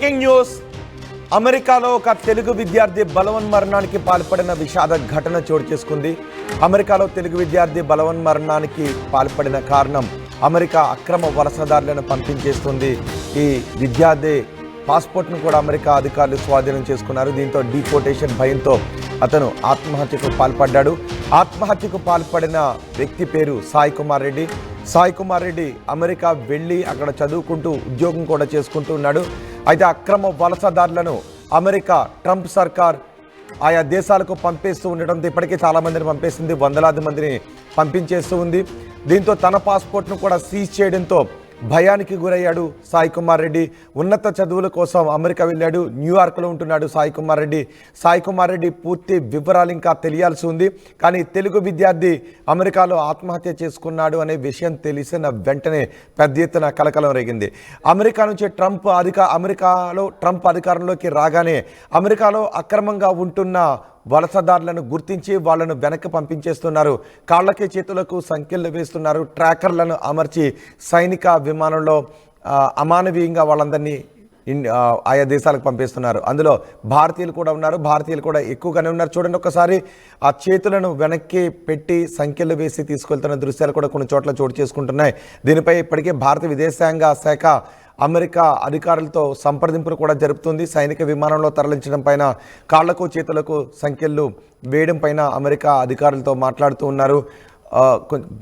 Breaking news. అమెరికాలో ఒక తెలుగు విద్యార్థి బలవన్మరణానికి పాల్పడిన విషాద ఘటన చోటు చేసుకుంది. అమెరికాలో తెలుగు విద్యార్థి బలవన్మరణానికి పాల్పడిన కారణం అమెరికా అక్రమ వలసదారులను పంపించేస్తుంది. ఈ విద్యార్థి పాస్పోర్ట్ను కూడా అమెరికా అధికారులు స్వాధీనం చేసుకున్నారు. దీంతో డీపోటేషన్ భయంతో అతను ఆత్మహత్యకు పాల్పడ్డాడు. ఆత్మహత్యకు పాల్పడిన వ్యక్తి పేరు సాయి కుమార్ రెడ్డి. సాయి కుమార్ రెడ్డి అమెరికా వెళ్ళి అక్కడ చదువుకుంటూ ఉద్యోగం కూడా చేసుకుంటూ ఉన్నాడు. అయితే అక్రమ వలసదారులను అమెరికా ట్రంప్ సర్కార్ ఆయా దేశాలకు పంపేస్తూ ఉండడంతో ఇప్పటికే చాలా మందిని పంపేసింది వందలాది మందిని పంపించేస్తూ ఉంది. దీంతో తన పాస్పోర్ట్ను కూడా సీజ్ చేయడంతో భయానికి గురయ్యాడు సాయి కుమార్ రెడ్డి. ఉన్నత చదువుల కోసం అమెరికా వెళ్ళాడు. న్యూయార్క్లో ఉంటున్నాడు సాయి కుమార్ రెడ్డి. సాయి కుమార్ రెడ్డి పూర్తి వివరాలు ఇంకా తెలియాల్సి ఉంది. కానీ తెలుగు విద్యార్థి అమెరికాలో ఆత్మహత్య చేసుకున్నాడు అనే విషయం తెలిసిన వెంటనే పెద్ద ఎత్తున కలకలం రేగింది. అమెరికా నుంచి ట్రంప్ అధిక అమెరికాలో ట్రంప్ అధికారంలోకి రాగానే అమెరికాలో అక్రమంగా ఉంటున్న వలసదారులను గుర్తించి వాళ్ళను వెనక్కి పంపించేస్తున్నారు. కాళ్ళకి చేతులకు సంఖ్యలు వేస్తున్నారు ట్రాకర్లను అమర్చి సైనిక విమానంలో అమానవీయంగా వాళ్ళందరినీ ఆయా దేశాలకు పంపిస్తున్నారు. అందులో భారతీయులు కూడా ఉన్నారు. భారతీయులు కూడా ఎక్కువగానే ఉన్నారు. చూడండి ఒకసారి ఆ చేతులను వెనక్కి పెట్టి సంఖ్యలు వేసి తీసుకెళ్తున్న దృశ్యాలు కూడా కొన్ని చోట్ల చోటు చేసుకుంటున్నాయి. దీనిపై ఇప్పటికే భారత విదేశాంగ శాఖ అమెరికా అధికారులతో సంప్రదింపులు కూడా జరుపుతుంది. సైనిక విమానంలో తరలించడం పైన కాళ్ళకు చేతులకు సంఖ్యలు వేయడం పైన అమెరికా అధికారులతో మాట్లాడుతూ ఉన్నారు.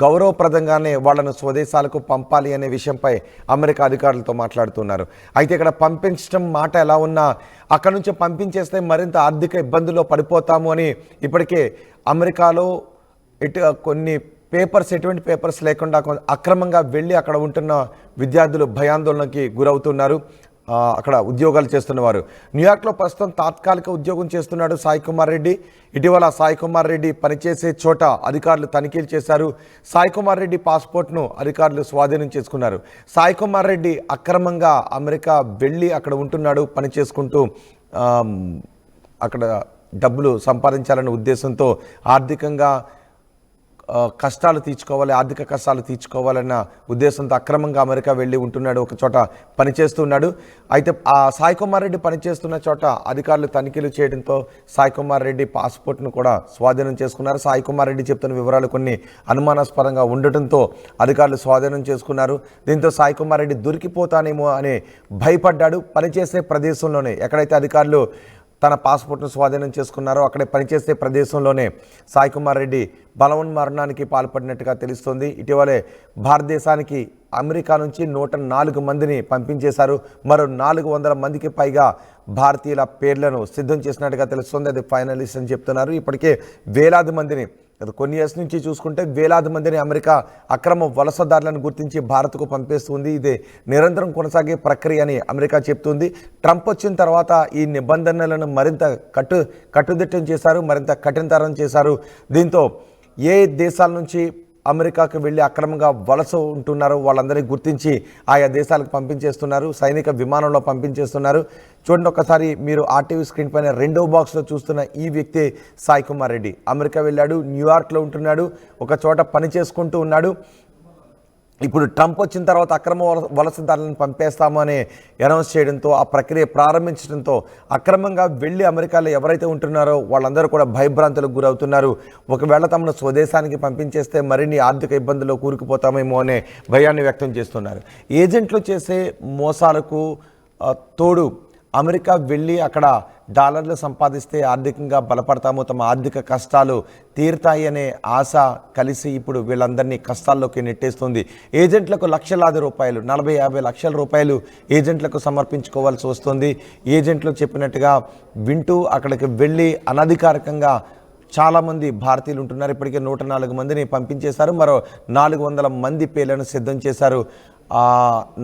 గౌరవప్రదంగానే వాళ్ళను స్వదేశాలకు పంపాలి అనే విషయంపై అమెరికా అధికారులతో మాట్లాడుతున్నారు. అయితే ఇక్కడ పంపించడం మాట ఎలా ఉన్నా అక్కడ నుంచి పంపించేస్తే మరింత ఆర్థిక ఇబ్బందుల్లో పడిపోతాము అని ఇప్పటికే అమెరికాలో ఇటు కొన్ని పేపర్స్ ఎటువంటి పేపర్స్ లేకుండా అక్రమంగా వెళ్ళి అక్కడ ఉంటున్న విద్యార్థులు భయాందోళనకి గురవుతున్నారు. అక్కడ ఉద్యోగాలు చేస్తున్నవారు. న్యూయార్క్లో ప్రస్తుతం తాత్కాలిక ఉద్యోగం చేస్తున్నాడు సాయి కుమార్ రెడ్డి. ఇటీవల సాయి కుమార్ రెడ్డి పనిచేసే చోట అధికారులు తనిఖీలు చేశారు. సాయి కుమార్ రెడ్డి పాస్పోర్ట్ను అధికారులు స్వాధీనం చేసుకున్నారు. సాయి కుమార్ రెడ్డి అక్రమంగా అమెరికా వెళ్ళి అక్కడ ఉంటున్నాడు పని చేసుకుంటూ అక్కడ డబ్బులు సంపాదించాలనే ఉద్దేశంతో ఆర్థికంగా కష్టాలు తీర్చుకోవాలి ఆర్థిక కష్టాలు తీర్చుకోవాలన్న ఉద్దేశంతో అక్రమంగా అమెరికా వెళ్ళి ఉంటున్నాడు ఒక చోట పనిచేస్తున్నాడు. అయితే ఆ సాయి కుమార్ రెడ్డి పనిచేస్తున్న చోట అధికారులు తనిఖీలు చేయడంతో సాయి కుమార్ రెడ్డి పాస్పోర్ట్ను కూడా స్వాధీనం చేసుకున్నారు. సాయి కుమార్ రెడ్డి చెప్తున్న వివరాలు కొన్ని అనుమానాస్పదంగా ఉండటంతో అధికారులు స్వాధీనం చేసుకున్నారు. దీంతో సాయి కుమార్ రెడ్డి దొరికిపోతానేమో అని భయపడ్డాడు. పనిచేసే ప్రదేశంలోనే ఎక్కడైతే అధికారులు తన పాస్పోర్ట్ను స్వాధీనం చేసుకున్నారో అక్కడే పనిచేసే ప్రదేశంలోనే సాయి కుమార్ రెడ్డి బలవన్మరణానికి పాల్పడినట్టుగా తెలుస్తోంది. ఇటీవలే భారతదేశానికి అమెరికా నుంచి నూట నాలుగు మందిని పంపించేశారు. మరో నాలుగు వందల మందికి పైగా భారతీయుల పేర్లను సిద్ధం చేసినట్టుగా తెలుస్తుంది. అది ఫైనలిస్ట్ అని చెప్తున్నారు. ఇప్పటికే వేలాది మందిని గత కొన్ని ఇయర్స్ నుంచి చూసుకుంటే వేలాది మందిని అమెరికా అక్రమ వలసదారులను గుర్తించి భారత్కు పంపేస్తుంది. ఇది నిరంతరం కొనసాగే ప్రక్రియ అని అమెరికా చెప్తుంది. ట్రంప్ వచ్చిన తర్వాత ఈ నిబంధనలను మరింత కట్టు కట్టుదిట్టం చేశారు మరింత కఠినతరం చేశారు. దీంతో ఏ దేశాల నుంచి అమెరికాకు వెళ్ళి అక్రమంగా వలస ఉంటున్నారు. వాళ్ళందరినీ గుర్తించి ఆయా దేశాలకు పంపించేస్తున్నారు. సైనిక విమానంలో పంపించేస్తున్నారు. చూడండి ఒకసారి మీరు ఆర్టీవీ స్క్రీన్ పైన రెండో బాక్స్లో చూస్తున్న ఈ వ్యక్తి సాయి కుమార్ రెడ్డి. అమెరికా వెళ్ళాడు న్యూయార్క్లో ఉంటున్నాడు ఒక చోట పని చేసుకుంటూ ఉన్నాడు. ఇప్పుడు ట్రంప్ వచ్చిన తర్వాత అక్రమ వలస వలసదారులను పంపేస్తాము అని అనౌన్స్ చేయడంతో ఆ ప్రక్రియ ప్రారంభించడంతో అక్రమంగా వెళ్ళి అమెరికాలో ఎవరైతే ఉంటున్నారో వాళ్ళందరూ కూడా భయభ్రాంతులకు గురవుతున్నారు. ఒకవేళ తమను స్వదేశానికి పంపించేస్తే మరిన్ని ఆర్థిక ఇబ్బందుల్లో కూరుకుపోతామేమో అనే భయాన్ని వ్యక్తం చేస్తున్నారు. ఏజెంట్లు చేసే మోసాలకు తోడు అమెరికా వెళ్ళి అక్కడ డాలర్లు సంపాదిస్తే ఆర్థికంగా బలపడతాము తమ ఆర్థిక కష్టాలు తీరుతాయి అనే ఆశ కలిసి ఇప్పుడు వీళ్ళందరినీ కష్టాల్లోకి నెట్టేస్తుంది. ఏజెంట్లకు లక్షలాది రూపాయలు నలభై యాభై లక్షల రూపాయలు ఏజెంట్లకు సమర్పించుకోవాల్సి వస్తుంది. ఏజెంట్లు చెప్పినట్టుగా వింటూ అక్కడికి వెళ్ళి అనధికారికంగా చాలామంది భారతీయులు ఉంటున్నారు. ఇప్పటికే నూట నాలుగు మందిని పంపించేశారు. మరో నాలుగు వందల మంది పేర్లను సిద్ధం చేశారు. ఆ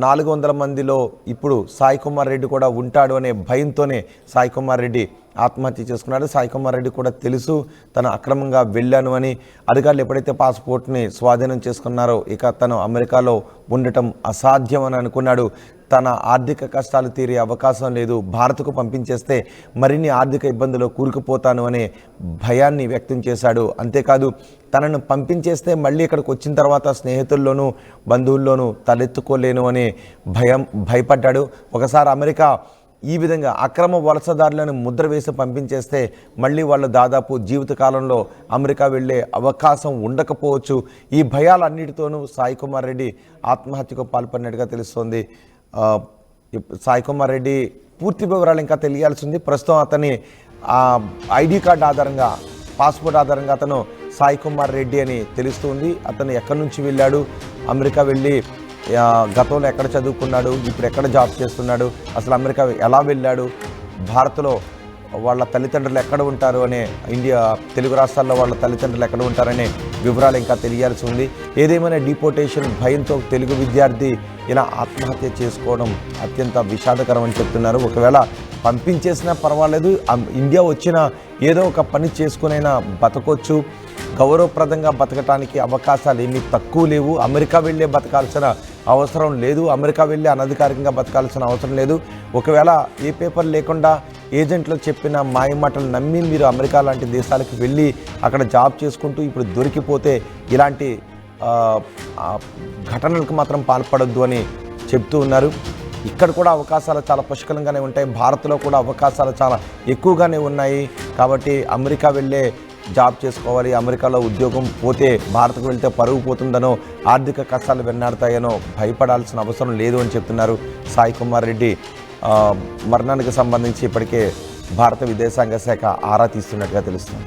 నాలుగు వందల మందిలో ఇప్పుడు సాయి కుమార్ రెడ్డి కూడా ఉంటాడు అనే భయంతోనే సాయి కుమార్ రెడ్డి ఆత్మహత్య చేసుకున్నాడు. సాయి కుమార్ రెడ్డి కూడా తెలుసు తను అక్రమంగా వెళ్ళాను అని. అధికారులు ఎప్పుడైతే పాస్పోర్ట్ని స్వాధీనం చేసుకున్నారో ఇక తను అమెరికాలో ఉండటం అసాధ్యం అని అనుకున్నాడు. తన ఆర్థిక కష్టాలు తీరే అవకాశం లేదు. భారత్కు పంపించేస్తే మరిన్ని ఆర్థిక ఇబ్బందులు కూరుకుపోతాను అనే భయాన్ని వ్యక్తం చేశాడు. అంతేకాదు తనను పంపించేస్తే మళ్ళీ ఇక్కడికి వచ్చిన తర్వాత స్నేహితుల్లోనూ బంధువుల్లోనూ తలెత్తుకోలేను అనే భయం భయపడ్డాడు. ఒకసారి అమెరికా ఈ విధంగా అక్రమ వలసదారులను ముద్ర వేసి పంపించేస్తే మళ్ళీ వాళ్ళు దాదాపు జీవితకాలంలో అమెరికా వెళ్ళే అవకాశం ఉండకపోవచ్చు. ఈ భయాలన్నిటితోనూ సాయి కుమార్ రెడ్డి ఆత్మహత్యకు పాల్పడినట్టుగా తెలుస్తోంది. సాయి కుమార్ రెడ్డి పూర్తి వివరాలు ఇంకా తెలియాల్సి ఉంది ప్రస్తుతం అతని ఆ, ఐడి కార్డు ఆధారంగా పాస్పోర్ట్ ఆధారంగా అతను సాయి కుమార్ రెడ్డి అని తెలుస్తుంది అతను ఎక్కడి నుంచి వెళ్ళాడు? అమెరికా వెళ్ళి గతంలో ఎక్కడ చదువుకున్నాడు? ఇప్పుడు ఎక్కడ జాబ్ చేస్తున్నాడు? అసలు అమెరికా ఎలా వెళ్ళాడు? భారత్లో వాళ్ళ తల్లిదండ్రులు ఎక్కడ ఉంటారు అనే ఇండియా తెలుగు రాష్ట్రాల్లో వాళ్ళ తల్లిదండ్రులు ఎక్కడ ఉంటారనే వివరాలు ఇంకా తెలియాల్సి ఉంది. ఏదేమైనా డిపోటేషన్ భయంతో తెలుగు విద్యార్థి ఇలా ఆత్మహత్య చేసుకోవడం అత్యంత విషాదకరం అని చెప్తున్నారు. ఒకవేళ పంపించేసినా పర్వాలేదు ఇండియా వచ్చిన ఏదో ఒక పని చేసుకునైనా బతకొచ్చు. గౌరవప్రదంగా బతకటానికి అవకాశాలు ఏమీ తక్కువ లేవు. అమెరికా వెళ్ళే బతకాల్సిన అవసరం లేదు. అమెరికా వెళ్ళి అనధికారికంగా బతకాల్సిన అవసరం లేదు. ఒకవేళ ఏ పేపర్ లేకుండా ఏజెంట్లకు చెప్పిన మాయమాటలు నమ్మి మీరు అమెరికా లాంటి దేశాలకు వెళ్ళి అక్కడ జాబ్ చేసుకుంటూ ఇప్పుడు దొరికిపోతే ఇలాంటి ఘటనలకు మాత్రం పాల్పడొద్దు అని చెప్తూ ఉన్నారు. ఇక్కడ కూడా అవకాశాలు చాలా పుష్కలంగానే ఉంటాయి. భారత్లో కూడా అవకాశాలు చాలా ఎక్కువగానే ఉన్నాయి. కాబట్టి అమెరికా వెళ్ళే జాబ్ చేసుకోవాలి. అమెరికాలో ఉద్యోగం పోతే భారత్కు వెళ్తే పరుగు పోతుందనో ఆర్థిక కష్టాలు వెన్నాడతాయనో భయపడాల్సిన అవసరం లేదు అని చెప్తున్నారు సాయి కుమార్ రెడ్డి. మరణానికి సంబంధించి ఇప్పటికే భారత విదేశాంగ శాఖ ఆరా తీస్తున్నట్టుగా తెలుస్తుంది.